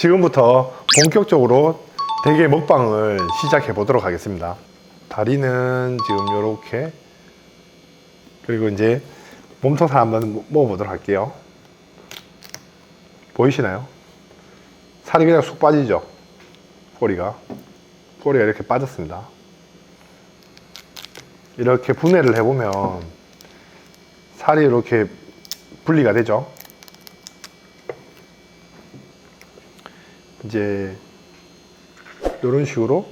지금부터 본격적으로 대게 먹방을 시작해 보도록 하겠습니다. 다리는 지금 이렇게 그리고 이제 몸통살 한번 먹어보도록 할게요. 보이시나요? 살이 그냥 쑥 빠지죠? 꼬리가. 꼬리가 이렇게 빠졌습니다. 이렇게 분해를 해보면 살이 이렇게 분리가 되죠? 이제 이런 식으로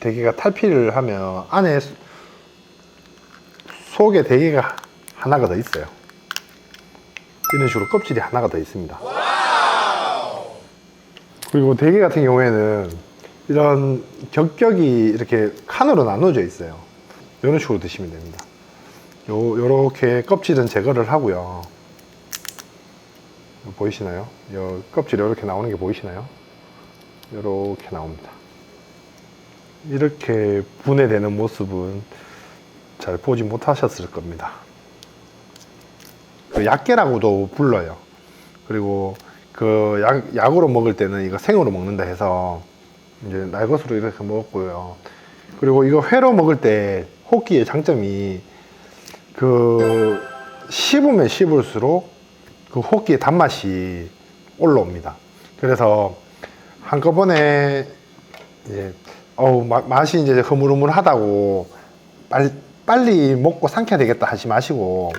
대게가 탈피를 하면 안에 소- 속에 대게가 하나가 더 있어요. 이런 식으로 껍질이 하나가 더 있습니다. 그리고 대게 같은 경우에는 이런 격격이 이렇게 칸으로 나눠져 있어요. 이런 식으로 드시면 됩니다. 요, 요렇게 껍질은 제거를 하고요. 보이시나요? 요 껍질 이렇게 나오는 게 보이시나요? 이렇게 나옵니다. 이렇게 분해되는 모습은 잘 보지 못하셨을 겁니다. 그 약계라고도 불러요. 그리고 그 약, 약으로 먹을 때는 이거 생으로 먹는다 해서 이제 날것으로 이렇게 먹었고요. 그리고 이거 회로 먹을 때 호끼의 장점이 그 씹으면 씹을수록 그 호끼의 단맛이 올라옵니다. 그래서 한꺼번에 이제 어우 마- 맛이 이제 흐물흐물하다고 빨리, 빨리 먹고 삼켜야 되겠다 하지 마시고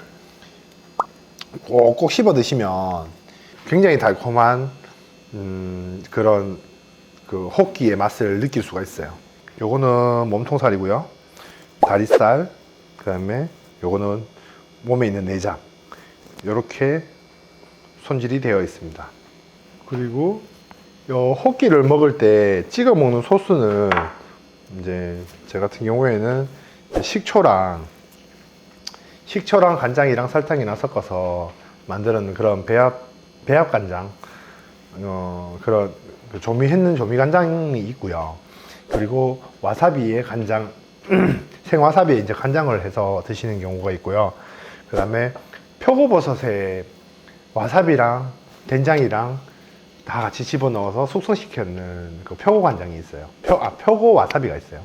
꼭꼭 씹어 드시면 굉장히 달콤한 음, 그런 그 호끼의 맛을 느낄 수가 있어요. 요거는 몸통살이고요. 다리살, 그다음에 요거는 몸에 있는 내장. 요렇게 손질이 되어 있습니다. 그리고 요 호끼를 먹을 때 찍어 먹는 소스는 이제 제 같은 경우에는 식초랑 식초랑 간장이랑 설탕이랑 섞어서 만드는 그런 배합 배합 간장 어, 그런 그 조미 했는 조미 간장이 있고요. 그리고 와사비에 간장 생와사비에 이제 간장을 해서 드시는 경우가 있고요. 그다음에 표고버섯에 와사비랑 된장이랑 다 같이 집어넣어서 숙성시켰는 그 표고 간장이 있어요. 표, 아, 표고 와사비가 있어요.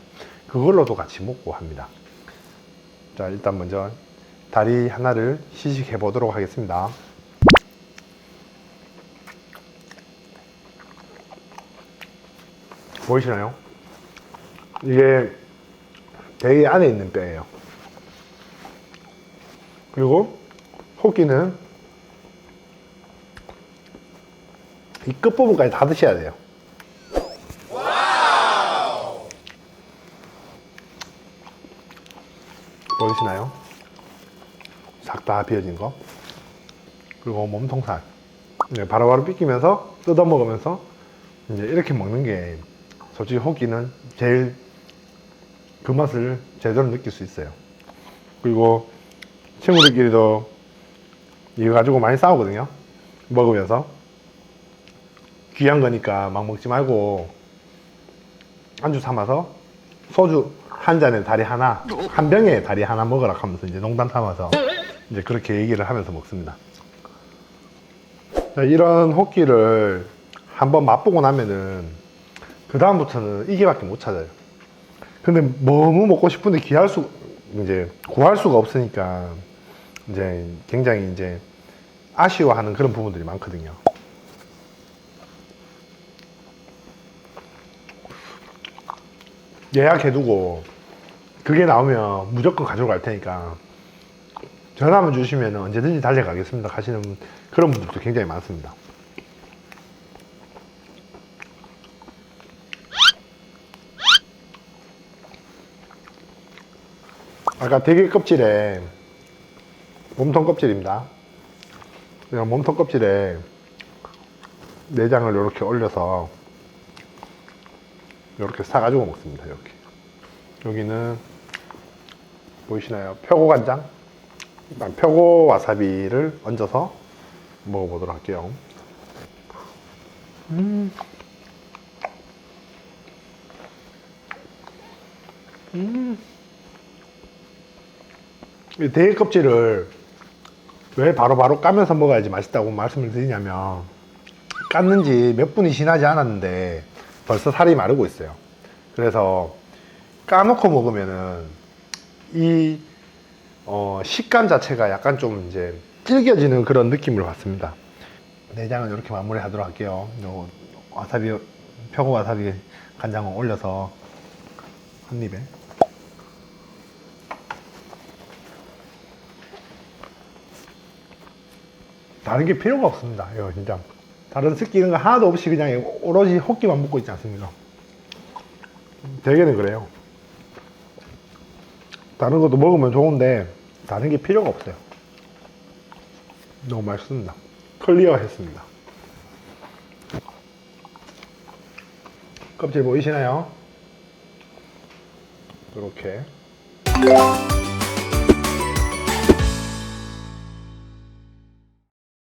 그걸로도 같이 먹고 합니다. 자, 일단 먼저 다리 하나를 시식해 보도록 하겠습니다. 보이시나요? 이게 대게 안에 있는 뼈예요. 그리고 호끼는 이 끝부분까지 다 드셔야 돼요. 보이시나요? 싹 다 비어진 거. 그리고 몸통살. 이제 바로바로 삐끼면서 뜯어 먹으면서 이제 이렇게 먹는 게 솔직히 호기는 제일 그 맛을 제대로 느낄 수 있어요. 그리고 친구들끼리도 이거 가지고 많이 싸우거든요. 먹으면서. 귀한 거니까 막 먹지 말고 안주 삼아서 소주 한 잔에 다리 하나, 한 병에 다리 하나 먹으라 하면서 이제 농담 삼아서 이제 그렇게 얘기를 하면서 먹습니다. 자, 이런 호끼를 한번 맛보고 나면은 그 다음부터는 이게밖에 못 찾아요. 근데 너무 먹고 싶은데 귀할 수 이제 구할 수가 없으니까 이제 굉장히 이제 아쉬워하는 그런 부분들이 많거든요. 예약해두고 그게 나오면 무조건 가지고 갈 테니까 전화만 주시면 언제든지 달려가겠습니다 하시는 그런 분들도 굉장히 많습니다. 아까 대게 껍질에 몸통 껍질입니다. 그냥 몸통 껍질에 내장을 이렇게 올려서 이렇게 사가지고 먹습니다. 이렇게 여기는 보이시나요? 표고 간장, 일단 표고 와사비를 얹어서 먹어보도록 할게요. 음. 음. 이 대게 껍질을 왜 바로 바로 까면서 먹어야지 맛있다고 말씀을 드리냐면 깠는 지 몇 분이 지나지 않았는데 벌써 살이 마르고 있어요. 그래서 까놓고 먹으면은 이 어, 식감 자체가 약간 좀 이제 질겨지는 그런 느낌을 받습니다. 내장은 이렇게 마무리 하도록 할게요. 요 와사비, 표고 와사비 간장을 올려서 한 입에. 다른 게 필요가 없습니다. 이거 진짜. 다른 섞이는 거 하나도 없이 그냥 오로지 호끼만 먹고 있지 않습니까? 대개는 그래요. 다른 것도 먹으면 좋은데 다른 게 필요가 없어요. 너무 맛있습니다. 클리어 했습니다. 껍질 보이시나요? 이렇게.